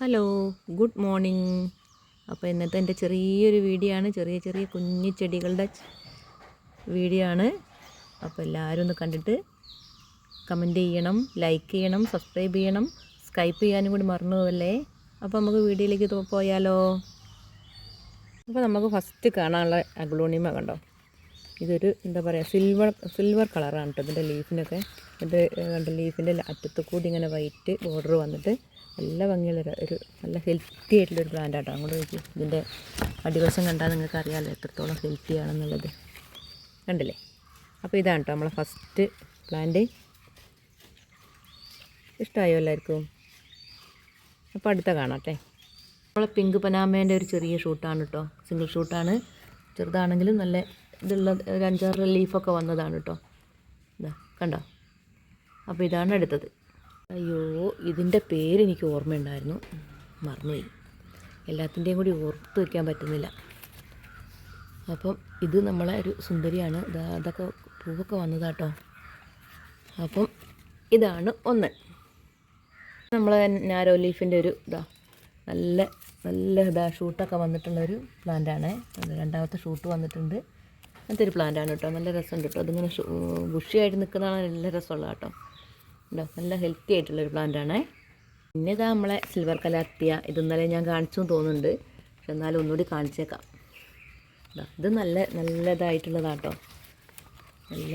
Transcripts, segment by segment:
Hello good morning. അപ്പോൾ ഇന്നത്തെ എന്റെ ചെറിയൊരു വീഡിയോ ആണ്. ചെറിയ ചെറിയ കുഞ്ഞു ചെടികളുടെ വീഡിയോ ആണ്. അപ്പോൾ എല്ലാവരും ഒന്ന് കണ്ടിട്ട് കമന്റ് ചെയ്യണം ലൈക്ക് ചെയ്യണം സബ്സ്ക്രൈബ് ചെയ്യണം. സ്കൈപ്പ് ചെയ്യാനും കൂടി മറന്നു പോവല്ലേ അപ്പോൾ നമുക്ക് വീഡിയോയിലേക്ക് പോയാലോ? അപ്പോൾ നമുക്ക് ഫസ്റ്റ് കാണാനുള്ള അഗ്ലോണിമ കണ്ടോ? ഇതൊരു എന്താ പറയുക സിൽവർ സിൽവർ കളറാണ് കേട്ടോ ഇതിന്റെ ലീഫിനൊക്കെ ഇത് കണ്ട ലീഫിന്റെ അറ്റത്ത് കൂടി ഇങ്ങനെ വൈറ്റ് ബോർഡർ വന്നിട്ട് നല്ല ഭംഗിയുള്ള ഒരു- നല്ല ഹെൽത്തി ആയിട്ടുള്ള ഒരു പ്ലാന്റ് ആട്ടോ. അങ്ങോട്ട് നോക്കി. ഇതിന്റെ അടിവശം കണ്ടാൽ നിങ്ങൾക്ക് അറിയാമല്ലോ എത്രത്തോളം ഹെൽത്തി ആണെന്നുള്ളത്. കണ്ടില്ലേ? അപ്പോൾ ഇതാണ് കേട്ടോ നമ്മളെ ഫസ്റ്റ് പ്ലാന്റ് ഇഷ്ടമായോ എല്ലാവർക്കും? അപ്പോൾ അടുത്ത കാണാട്ടെ നമ്മളെ പിങ്ക് പനാമേന്റെ ഒരു ചെറിയ ഷൂട്ടാണ് കേട്ടോ സിംഗിൾ ഷൂട്ടാണ്. ചെറുതാണെങ്കിലും നല്ല ഇതുള്ള ഒരു അഞ്ചാറ് ലീഫൊക്കെ വന്നതാണ് കേട്ടോ കണ്ടോ? അപ്പോൾ ഇതാണ് അടുത്തത് അയ്യോ ഇതിന്റെ പേര് എനിക്ക് ഓർമ്മയുണ്ടായിരുന്നു. മറന്നുപോയി. എല്ലാത്തിന്റെയും കൂടി ഓർത്ത് വയ്ക്കാൻ പറ്റുന്നില്ല. അപ്പം ഇത് നമ്മളെ ഒരു സുന്ദരിയാണ്. അതൊക്കെ പൂവൊക്കെ വന്നതാട്ടോ. അപ്പം ഇതാണ് ഒന്ന്. നമ്മളെ നാരോ ലീഫിന്റെ ഒരു ഇതാ നല്ല നല്ല ഇതാ ഷൂട്ടൊക്കെ വന്നിട്ടുള്ളൊരു പ്ലാന്റാണ് രണ്ടാമത്തെ ഷൂട്ട് വന്നിട്ടുണ്ട്. അങ്ങനത്തെ ഒരു പ്ലാന്റാണ് കേട്ടോ. നല്ല രസമുണ്ട് കേട്ടോ. അതിങ്ങനെ ബുഷിയായിട്ട് നിൽക്കുന്നതാണ് നല്ല രസമുള്ള കേട്ടോ. ഉണ്ടോ? നല്ല ഹെൽത്തി ആയിട്ടുള്ളൊരു പ്ലാന്റാണേ പിന്നെ ഇതാ നമ്മളെ സിൽവർ കലാത്തിയ ഇത് ഇന്നലെ ഞാൻ കാണിച്ചു തോന്നുന്നുണ്ട്. പക്ഷെ എന്നാലും ഒന്നുകൂടി കാണിച്ചേക്കാം. ഇത് നല്ല നല്ലതായിട്ടുള്ളതാട്ടോ നല്ല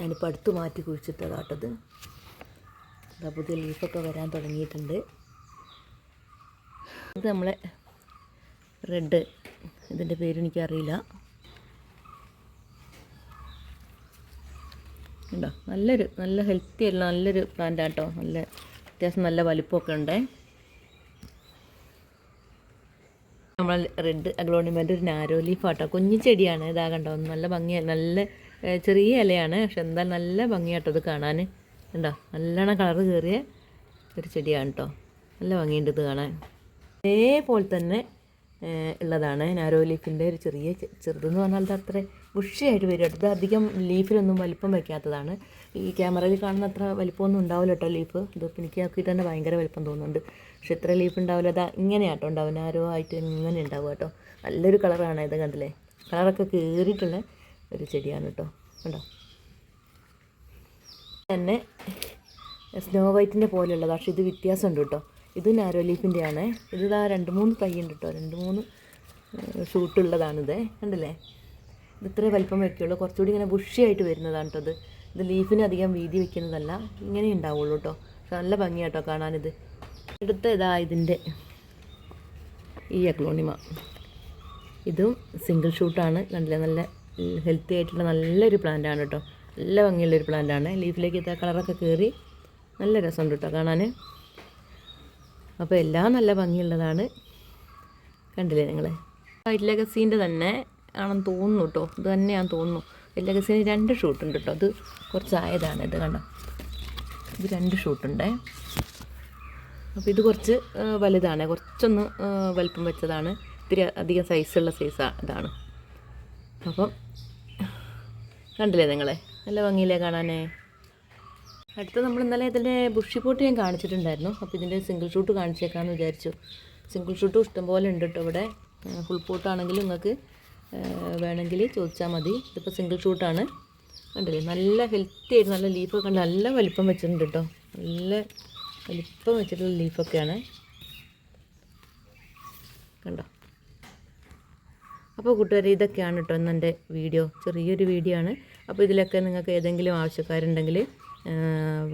ഞാനിപ്പോൾ അടുത്ത് മാറ്റി കുഴിച്ചിട്ടതാട്ടത് ഇതാ. പുതിയ ലീഫൊക്കെ വരാൻ തുടങ്ങിയിട്ടുണ്ട്. ഇത് നമ്മളെ റെഡ് ഇതിന്റെ പേര് ഉണ്ടോ? നല്ലൊരു നല്ല ഹെൽത്തി അല്ല നല്ലൊരു പ്ലാന്റ് ആട്ടോ. നല്ല അത്യാവശ്യം നല്ല വലിപ്പമൊക്കെ ഉണ്ടേ. നമ്മൾ റെഡ് അഗ്ലോണിമെന്റ് ഒരു നാരോ ലീഫ് ആട്ടോ. കുഞ്ഞു ചെടിയാണ് ഇതാ കണ്ടോ? നല്ല ഭംഗിയാണ് നല്ല ചെറിയ ഇലയാണ് പക്ഷെ എന്താ നല്ല ഭംഗിയാട്ടോ ഇത് കാണാൻ ഉണ്ടോ നല്ലോണം കളറ് കയറിയ ഒരു ചെടിയാണ് കേട്ടോ നല്ല ഭംഗിയുണ്ട് ഇത് കാണാൻ. അതേപോലെ തന്നെ ഉള്ളതാണ്. നാരോ ലീഫിന്റെ ഒരു ചെറിയ ചെറുതെന്ന് പറഞ്ഞാൽ അത് അത്ര ബുഷിയായിട്ട് വരും. കേട്ടോ. അധികം ലീഫിലൊന്നും വലിപ്പം വയ്ക്കാത്തതാണ് ഈ ക്യാമറയിൽ കാണുന്ന അത്ര വലിപ്പമൊന്നും ഉണ്ടാവില്ല കേട്ടോ ലീഫ് ഇതിപ്പോൾ എനിക്ക് നോക്കിയിട്ട് തന്നെ ഭയങ്കര വലിപ്പം തോന്നുന്നുണ്ട്. പക്ഷെ ഇത്ര ലീഫ് ഉണ്ടാവില്ല. അത് ഇങ്ങനെയാട്ടോ ഉണ്ടാവും നാരോ ആയിട്ട് ഇങ്ങനെ ഉണ്ടാവും കേട്ടോ. നല്ലൊരു കളറാണ് ഇത് കണ്ടില്ലേ? കളറൊക്കെ കയറിയിട്ടുള്ള ഒരു ചെടിയാണ് കേട്ടോ. കണ്ടോ? തന്നെ സ്നോ വൈറ്റിന്റെ പോലെയുള്ളത്. പക്ഷേ ഇത് വ്യത്യാസമുണ്ട് കേട്ടോ. ഇത് നാരോ ലീഫിന്റെ ആണ് ഇത് ഇതാ രണ്ട് മൂന്ന് തൈ ഉണ്ട് കേട്ടോ രണ്ട് മൂന്ന് ഷൂട്ടുള്ളതാണിത് കണ്ടില്ലേ? ഇത് ഇത്രേ വലിപ്പം വെക്കുള്ളൂ കുറച്ചുകൂടി ഇങ്ങനെ ബുഷിയായിട്ട് വരുന്നതാണ് കേട്ടോ ഇത്. ഇത് ലീഫിന് അധികം വീതി വെക്കുന്നതല്ല ഇങ്ങനെ ഉണ്ടാവുള്ളൂ കേട്ടോ നല്ല നല്ല ഭംഗിയാട്ടോ കാണാനിത്. അടുത്ത ഇതാ ഇതിന്റെ ഈ അക്ലോണിമ ഇതും സിംഗിൾ ഷൂട്ടാണ് കണ്ടില്ലേ? നല്ല ഹെൽത്തി ആയിട്ടുള്ള നല്ലൊരു പ്ലാന്റാണ് കേട്ടോ നല്ല ഭംഗിയുള്ളൊരു പ്ലാന്റാണ് ലീഫിലേക്ക് ഇത്ര കളറൊക്കെ കയറി നല്ല രസമുണ്ട് കേട്ടോ കാണാൻ അപ്പോൾ എല്ലാം നല്ല ഭംഗിയുള്ളതാണ്. കണ്ടില്ലേ നിങ്ങൾ ലെഗസീന്റെ തന്നെ ആണെന്ന് തോന്നുന്നു കേട്ടോ ഇത് തന്നെയാണെന്ന് തോന്നുന്നു. ലെഗസീന് രണ്ട് ഷൂട്ടുണ്ട് കേട്ടോ അത് കുറച്ചായതാണ് ഇത് കണ്ടോ? ഇത് രണ്ട് ഷൂട്ടുണ്ടേ അപ്പോൾ ഇത് കുറച്ച് വലുതാണ്. കുറച്ചൊന്ന് വലുപ്പം വെച്ചതാണ്. ഇത്തിരി അധികം സൈസുള്ള സൈസ് ഇതാണ്. അപ്പം കണ്ടില്ലേ നിങ്ങളെ? നല്ല ഭംഗിയില്ലേ കാണാനേ? അടുത്ത നമ്മൾ ഇന്നലെ ഇതിന്റെ ബുഷി പോട്ട് ഞാൻ കാണിച്ചിട്ടുണ്ടായിരുന്നു. അപ്പോൾ ഇതിന്റെ സിംഗിൾ ഷൂട്ട് കാണിച്ചേക്കാമെന്ന് വിചാരിച്ചു. സിംഗിൾ ഷൂട്ടും ഇഷ്ടംപോലെ ഉണ്ട് കേട്ടോ ഇവിടെ. ഫുൾ പോട്ടാണെങ്കിലും നിങ്ങൾക്ക് വേണമെങ്കിൽ ചോദിച്ചാൽ മതി. ഇതിപ്പോൾ സിംഗിൾ ഷൂട്ടാണ് കണ്ടില്ലേ? നല്ല ഹെൽത്തി ആയിട്ട് നല്ല ലീഫൊക്കെ കണ്ട് നല്ല വലിപ്പം വെച്ചിട്ടുണ്ട് കേട്ടോ നല്ല വലിപ്പം വെച്ചിട്ടുള്ള ലീഫൊക്കെയാണ് കണ്ടോ? അപ്പോൾ കൂട്ടുകാരെ ഇതൊക്കെയാണ് കേട്ടോ ഇന്ന് എന്റെ വീഡിയോ ചെറിയൊരു വീഡിയോ ആണ്. അപ്പോൾ ഇതിലൊക്കെ നിങ്ങൾക്ക് ഏതെങ്കിലും ആവശ്യക്കാരുണ്ടെങ്കിൽ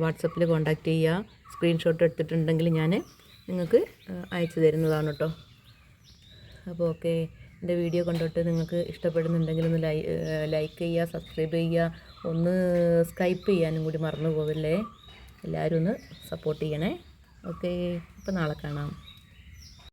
വാട്സപ്പിൽ കോൺടാക്റ്റ് ചെയ്യുക. സ്ക്രീൻഷോട്ട് എടുത്തിട്ടുണ്ടെങ്കിൽ ഞാൻ നിങ്ങൾക്ക് അയച്ചു തരുന്നതാണ് കേട്ടോ. അപ്പോൾ ഓക്കെ എന്റെ വീഡിയോ കണ്ടിട്ട് നിങ്ങൾക്ക് ഇഷ്ടപ്പെടുന്നുണ്ടെങ്കിൽ ഒന്ന് ലൈ ലൈക്ക് ചെയ്യുക സബ്സ്ക്രൈബ് ചെയ്യുക. ഒന്ന് സ്കൈപ്പ് ചെയ്യാനും കൂടി മറന്നു പോകല്ലേ എല്ലാവരും ഒന്ന് സപ്പോർട്ട് ചെയ്യണേ. ഓക്കെ അപ്പോൾ നാളെ കാണാം.